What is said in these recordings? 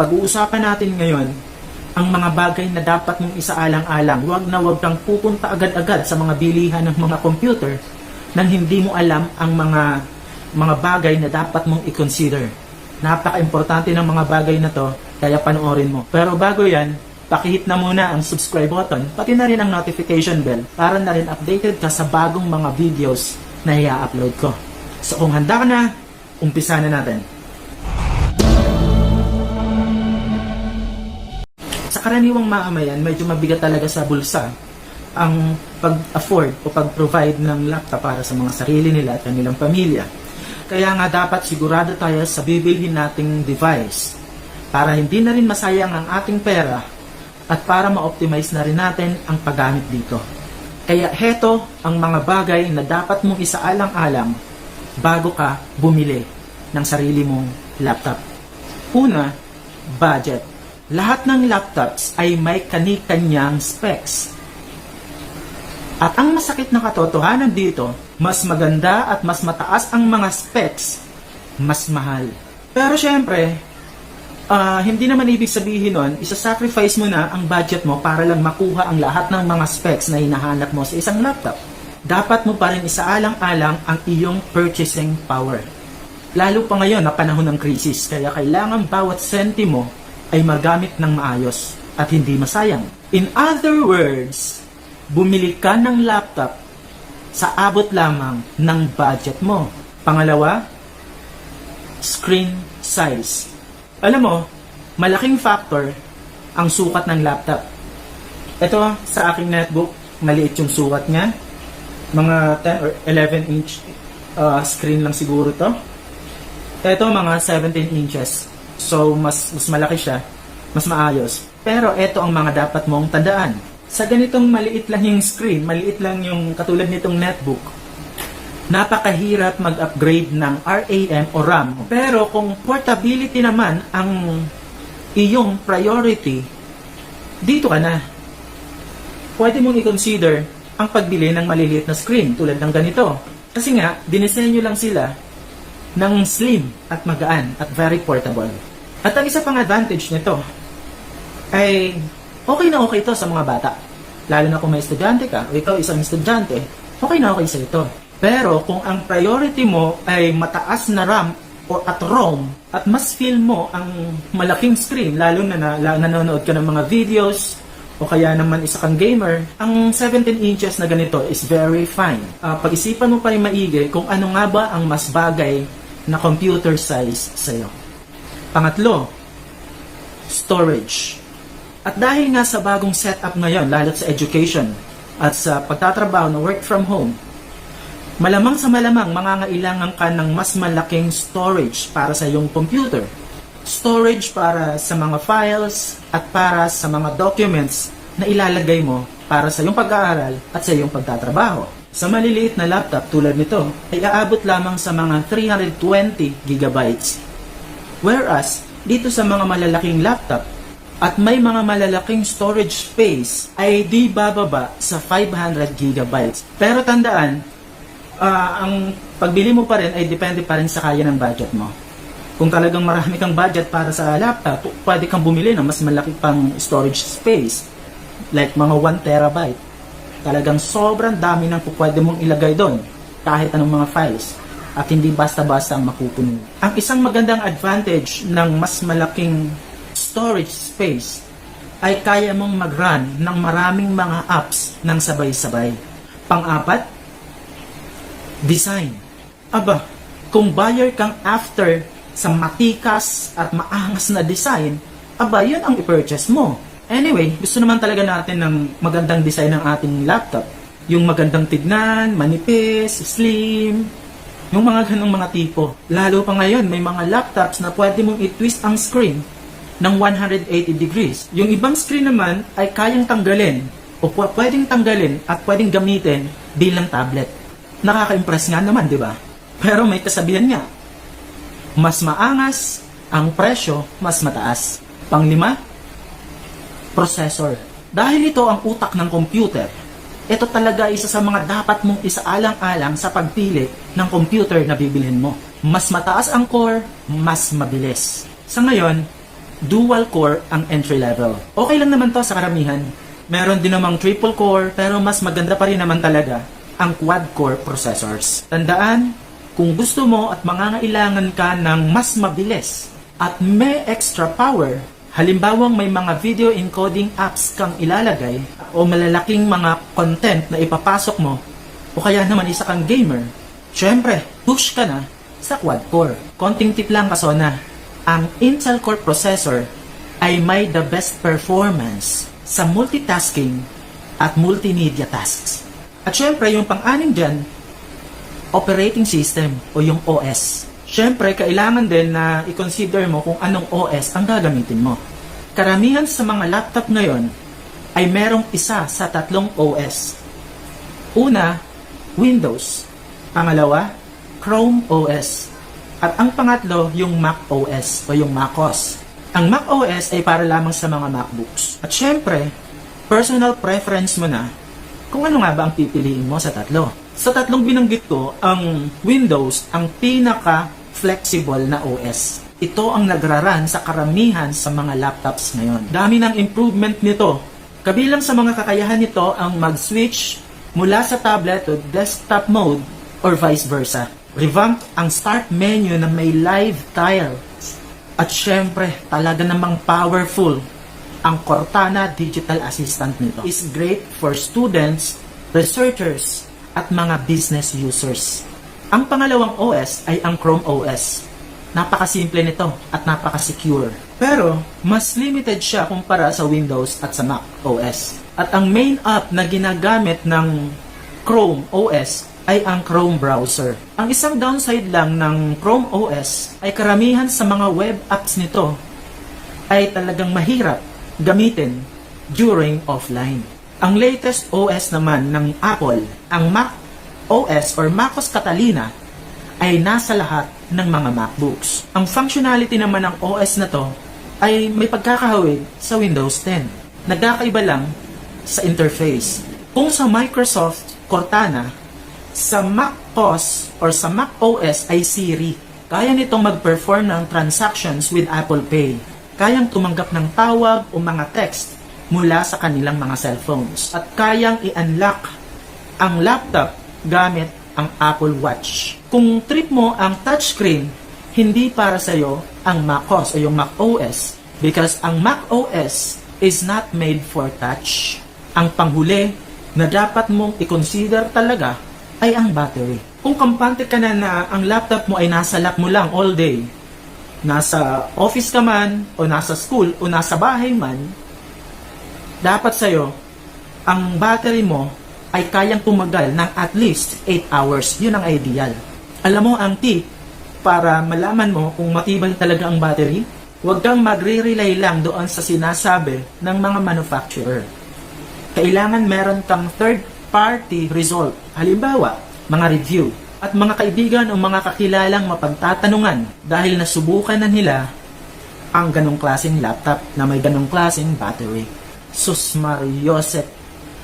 Pag-uusapan natin ngayon ang mga bagay na dapat mong isaalang-alang. Huwag na huwag kang pupunta agad-agad sa mga bilihan ng mga computer nang hindi mo alam ang mga mga bagay na dapat mong i-consider. Napaka-importante ng mga bagay na to, kaya panoorin mo. Pero bago yan, pakihit na muna ang subscribe button, pati na rin ang notification bell para na rin updated ka sa bagong mga videos na i-upload ko. So kung handa ka na, umpisa na natin. Sa karaniwang mamamayan, medyo mabigat talaga sa bulsa ang pag-afford o pag-provide ng laptop para sa mga sarili nila at kanilang pamilya. Kaya nga dapat sigurado tayo sa bibilhin nating device para hindi na rin masayang ang ating pera at para ma-optimize na rin natin ang paggamit dito. Kaya heto ang mga bagay na dapat mong isaalang-alang bago ka bumili ng sarili mong laptop. Una, budget. Lahat ng laptops ay may kani-kanyang specs. At ang masakit na katotohanan dito, mas maganda at mas mataas ang mga specs, mas mahal. Pero syempre, ah, hindi naman ibig sabihin nun, isa-sacrifice mo na ang budget mo para lang makuha ang lahat ng mga specs na hinahanap mo sa isang laptop. Dapat mo pa rin isaalang-alang ang iyong purchasing power. Lalo pa ngayon na panahon ng krisis, kaya kailangan bawat sentimo ay magamit ng maayos at hindi masayang. In other words, bumili ka ng laptop sa abot lamang ng budget mo. Pangalawa, screen size. Alam mo, malaking factor ang sukat ng laptop. Ito, sa aking netbook, maliit yung sukat niya. Mga 10 or 11 inch uh, screen lang siguro to. Ito, mga 17 inches. So, mas, mas malaki siya. Mas maayos. Pero, ito ang mga dapat mong tandaan. Sa ganitong maliit lang yung screen, maliit lang yung katulad nitong netbook, napakahirap mag-upgrade ng RAM o RAM. Pero kung portability naman ang iyong priority, dito ka na. Pwede mong i-consider ang pagbili ng maliliit na screen tulad ng ganito. Kasi nga, dinisenyo lang sila ng slim at magaan at very portable. At ang isa pang advantage nito ay okay na okay to sa mga bata. Lalo na kung may estudyante ka o ikaw isang estudyante, okay na okay sa ito. Pero kung ang priority mo ay mataas na RAM o at ROM at mas feel mo ang malaking screen lalo na, na, na nanonood ka ng mga videos o kaya naman isa kang gamer, ang 17 inches na ganito is very fine. Ah, pag-isipan mo pa rin maigi kung ano nga ba ang mas bagay na computer size sa'yo. Pangatlo, storage. At dahil nga sa bagong setup ngayon, lalo sa education at sa pagtatrabaho na work from home, malamang sa malamang mangangailangan ka ng mas malaking storage para sa iyong computer. Storage para sa mga files at para sa mga documents na ilalagay mo para sa iyong pag-aaral at sa iyong pagtatrabaho. Sa maliliit na laptop tulad nito, ay aabot lamang sa mga 320 gigabytes. Whereas, dito sa mga malalaking laptop, at may mga malalaking storage space ay di bababa sa 500 gigabytes. Pero tandaan, ah, ang pagbili mo pa rin ay depende pa rin sa kaya ng budget mo. Kung talagang marami kang budget para sa laptop, pwede kang bumili ng mas malaki pang storage space. Like mga 1 terabyte. Talagang sobrang dami ng pwede mong ilagay doon. Kahit anong mga files. At hindi basta-basta ang makupuno. Ang isang magandang advantage ng mas malaking storage space ay kaya mong mag-run ng maraming mga apps ng sabay-sabay. Pang-apat, design. Aba, kung buyer kang after sa matikas at maangas na design, aba, yun ang i-purchase mo. Anyway, gusto naman talaga natin ng magandang design ng ating laptop. Yung magandang tignan, manipis, slim, yung mga ganong mga tipo. Lalo pa ngayon, may mga laptops na pwede mong i-twist ang screen ng 180 degrees. Yung ibang screen naman ay kayang tanggalin o pwedeng tanggalin at pwedeng gamitin bilang tablet. Nakaka-impress nga naman, di ba? Pero may kasabihan nga, mas maangas ang presyo, mas mataas. Panglima, processor. Dahil ito ang utak ng computer, ito talaga isa sa mga dapat mong isaalang-alang sa pagpili ng computer na bibilhin mo. Mas mataas ang core, mas mabilis. Sa ngayon, dual core ang entry level. Okay lang naman to sa karamihan. Meron din namang triple core pero mas maganda pa rin naman talaga ang quad core processors. Tandaan, kung gusto mo at mangangailangan ka ng mas mabilis at may extra power, halimbawang may mga video encoding apps kang ilalagay o malalaking mga content na ipapasok mo o kaya naman isa kang gamer, syempre, push ka na sa quad core. Konting tip lang kasona, ang Intel Core processor ay may the best performance sa multitasking at multimedia tasks. At syempre, yung pang-anim dyan, operating system o yung OS. Syempre, kailangan din na i-consider mo kung anong OS ang gagamitin mo. Karamihan sa mga laptop ngayon ay merong isa sa tatlong OS. Una, Windows. Pangalawa, Chrome OS. At ang pangatlo, yung Mac OS o yung MacOS. Ang Mac OS ay para lamang sa mga MacBooks. At syempre, personal preference mo na kung ano nga ba ang pipiliin mo sa tatlo. Sa tatlong binanggit ko, ang Windows ang pinaka-flexible na OS. Ito ang nagraran sa karamihan sa mga laptops ngayon. Dami ng improvement nito. Kabilang sa mga kakayahan nito ang mag-switch mula sa tablet to desktop mode or vice versa. Revamp ang start menu na may live tile. At syempre, talaga namang powerful ang Cortana Digital Assistant nito is great for students, researchers, at mga business users. Ang pangalawang OS ay ang Chrome OS. Napakasimple nito at napaka-secure. Pero, mas limited siya kumpara sa Windows at sa Mac OS. At ang main app na ginagamit ng Chrome OS ay ang Chrome browser. Ang isang downside lang ng Chrome OS ay karamihan sa mga web apps nito ay talagang mahirap gamitin during offline. Ang latest OS naman ng Apple, ang Mac OS or MacOS Catalina, ay nasa lahat ng mga MacBooks. Ang functionality naman ng OS na to ay may pagkakahawig sa Windows 10. Nagkakaiba lang sa interface. Kung sa Microsoft Cortana, sa MacOS or sa Mac OS ay Siri. Kaya nitong mag-perform ng transactions with Apple Pay kayang tumanggap ng tawag o mga text mula sa kanilang mga cellphones at kayang i-unlock ang laptop gamit ang Apple Watch. Kung trip mo ang touchscreen, hindi para sa iyo ang macOS o yung Mac OS because ang Mac OS is not made for touch. Ang panghuli na dapat mong i-consider talaga ay ang battery. Kung kampante ka na na ang laptop mo ay nasa lap mo lang all day, nasa office ka man, o nasa school, o nasa bahay man, dapat sa'yo, ang battery mo ay kayang tumagal ng at least 8 hours. Yun ang ideal. Alam mo, ang tip para malaman mo kung matibay talaga ang battery, huwag kang magre-rely lang doon sa sinasabi ng mga manufacturer. Kailangan meron kang third party result. Halimbawa, mga review at mga kaibigan o mga kakilalang mapagtatanungan dahil nasubukan na nila ang ganong klaseng laptop na may ganong klaseng battery. Sus Mariosep,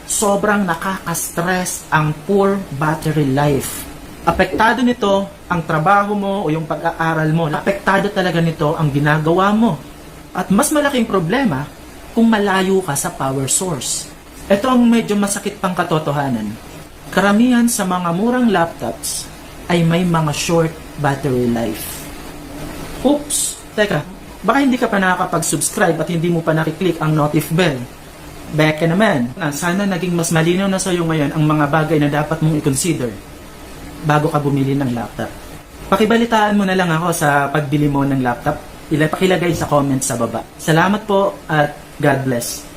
sobrang nakaka-stress ang poor battery life. Apektado nito ang trabaho mo o yung pag-aaral mo. Apektado talaga nito ang ginagawa mo. At mas malaking problema kung malayo ka sa power source. Ito ang medyo masakit pang katotohanan. Karamihan sa mga murang laptops ay may mga short battery life. Oops! Teka, baka hindi ka pa nakakapag-subscribe at hindi mo pa nakiklik ang notif bell. Beke naman. Ah, Sana naging mas malinaw na sa iyo ngayon ang mga bagay na dapat mong i-consider bago ka bumili ng laptop. Pakibalitaan mo na lang ako sa pagbili mo ng laptop. Ila pakilagay sa comments sa baba. Salamat po at God bless.